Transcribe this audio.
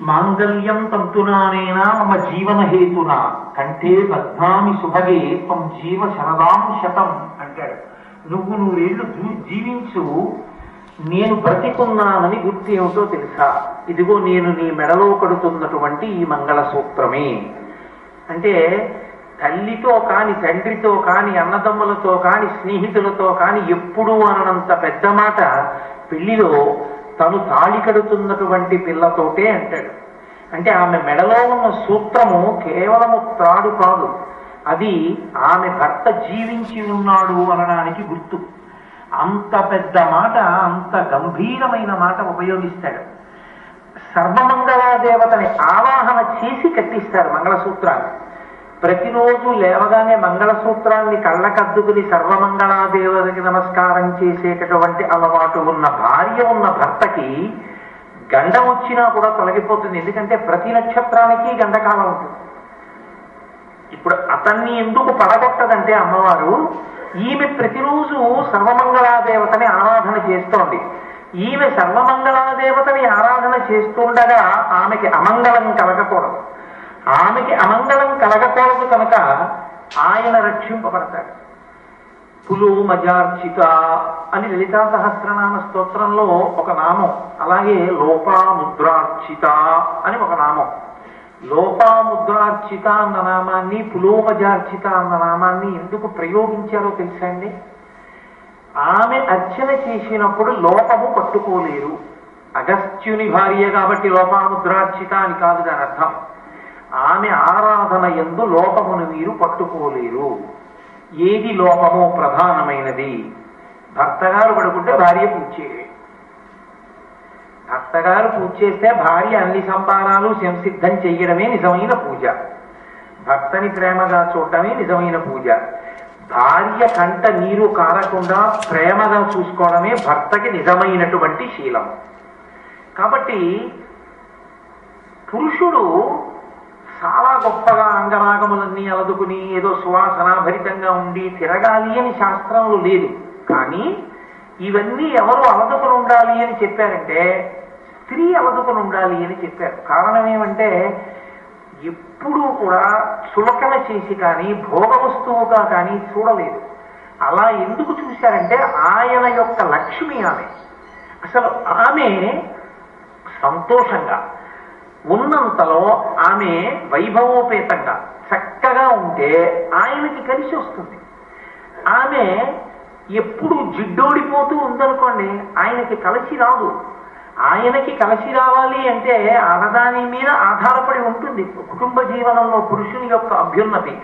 మాంగళ్యం తంతునానేనా మమ జీవన హేతున కంఠే బద్ధామి సుభగే త్వం జీవ శరదాం శతం అంటాడు. నువ్వు నువ్వేళ్ళు జీవించు నేను బ్రతికున్నానని గుర్తు ఏమిటో తెలుసా? ఇదిగో నేను నీ మెడలో కడుతున్నటువంటి ఈ మంగళసూత్రమే. అంటే తల్లితో కాని తండ్రితో కాని అన్నదమ్ములతో కాని స్నేహితులతో కాని ఎప్పుడూ అనంత పెద్ద మాట పెళ్ళిలో తను తాళి కడుతున్నటువంటి పిల్లతోటే అంటాడు. అంటే ఆమె మెడలో ఉన్న సూత్రము కేవలము త్రాడు కాదు. అది ఆమె భర్త జీవించి ఉన్నాడు అనడానికి గుర్తు. అంత పెద్ద మాట అంత గంభీరమైన మాట ఉపయోగిస్తాడు. సర్వమంగళాదేవతని ఆవాహన చేసి కట్టిస్తారు మంగళసూత్రాన్ని ప్రతిరోజు లేవగానే మంగళసూత్రాన్ని కళ్ళకద్దుకుని సర్వమంగళాదేవతకి నమస్కారం చేసేటటువంటి అలవాటు ఉన్న భార్య ఉన్న భర్తకి గండ వచ్చినా కూడా తొలగిపోతుంది. ఎందుకంటే ప్రతి నక్షత్రానికి గండకాలం ఉంటుంది. ఇప్పుడు అతన్ని ఎందుకు పడగొట్టదంటే అమ్మవారు ఈమె ప్రతిరోజు సర్వమంగళాదేవతని ఆరాధన చేస్తోంది. ఈమె సర్వమంగళాదేవతని ఆరాధన చేస్తుండగా ఆమెకి అమంగళం కలగకూడదు. ఆమెకి అమంగళం కలగకూడదు కనుక ఆయన రక్షింపబడతాడు. పులు మజార్చిత అని లలితా సహస్రనామ స్తోత్రంలో ఒక నామం అలాగే లోపాముద్రార్చిత అని ఒక నామం. లోపాముద్రార్చిత అన్న నామాన్ని పులోమజార్చిత అన్న నామాన్ని ఎందుకు ప్రయోగించారో తెలుసా అండి? ఆమె అర్చన చేసినప్పుడు లోపము పట్టుకోలేరు. అగస్త్యుని భార్య కాబట్టి లోపాముద్రార్చిత అని కాదు దాని అర్థం. ఆమె ఆరాధన ఎందు లోపమును మీరు పట్టుకోలేరు. ఏది లోపమో ప్రధానమైనది. భర్తగారు పడుకుంటే భార్య పూజ చేయడమే భర్తగారు పూజ చేస్తే భార్య అన్ని సంపాదాలు సంసిద్ధం చెయ్యడమే నిజమైన పూజ. భర్తని ప్రేమగా చూడటమే నిజమైన పూజ. భార్య కంట నీరు కారకుండా ప్రేమగా చూసుకోవడమే భర్తకి నిజమైనటువంటి శీలం. కాబట్టి పురుషుడు చాలా గొప్పగా అంగరాగములన్నీ అలదుకుని ఏదో సువాసనాభరితంగా ఉండి తిరగాలి అని శాస్త్రంలో లేదు. కానీ ఇవన్నీ ఎవరు అలదుకుని ఉండాలి అని చెప్పారంటే స్త్రీ అలదుకుని ఉండాలి అని చెప్పారు. కారణం ఏమంటే ఎప్పుడూ కూడా చులకన చేసి కానీ భోగ వస్తువుగా కానీ చూడలేదు. అలా ఎందుకు చూశారంటే ఆయన యొక్క లక్ష్మి ఆమె. అసలు ఆమె సంతోషంగా ఉన్నంతలో ఆమె వైభవోపేతంగా చక్కగా ఉంటే ఆయనకి కలిసి వస్తుంది. ఆమె ఎప్పుడు జిడ్డోడిపోతూ ఉందనుకోండి ఆయనకి కలిసి రాదు. ఆయనకి కలిసి రావాలి అంటే ఆడదాని మీద ఆధారపడి ఉంటుంది కుటుంబ జీవనంలో పురుషుని యొక్క అభ్యున్నతి.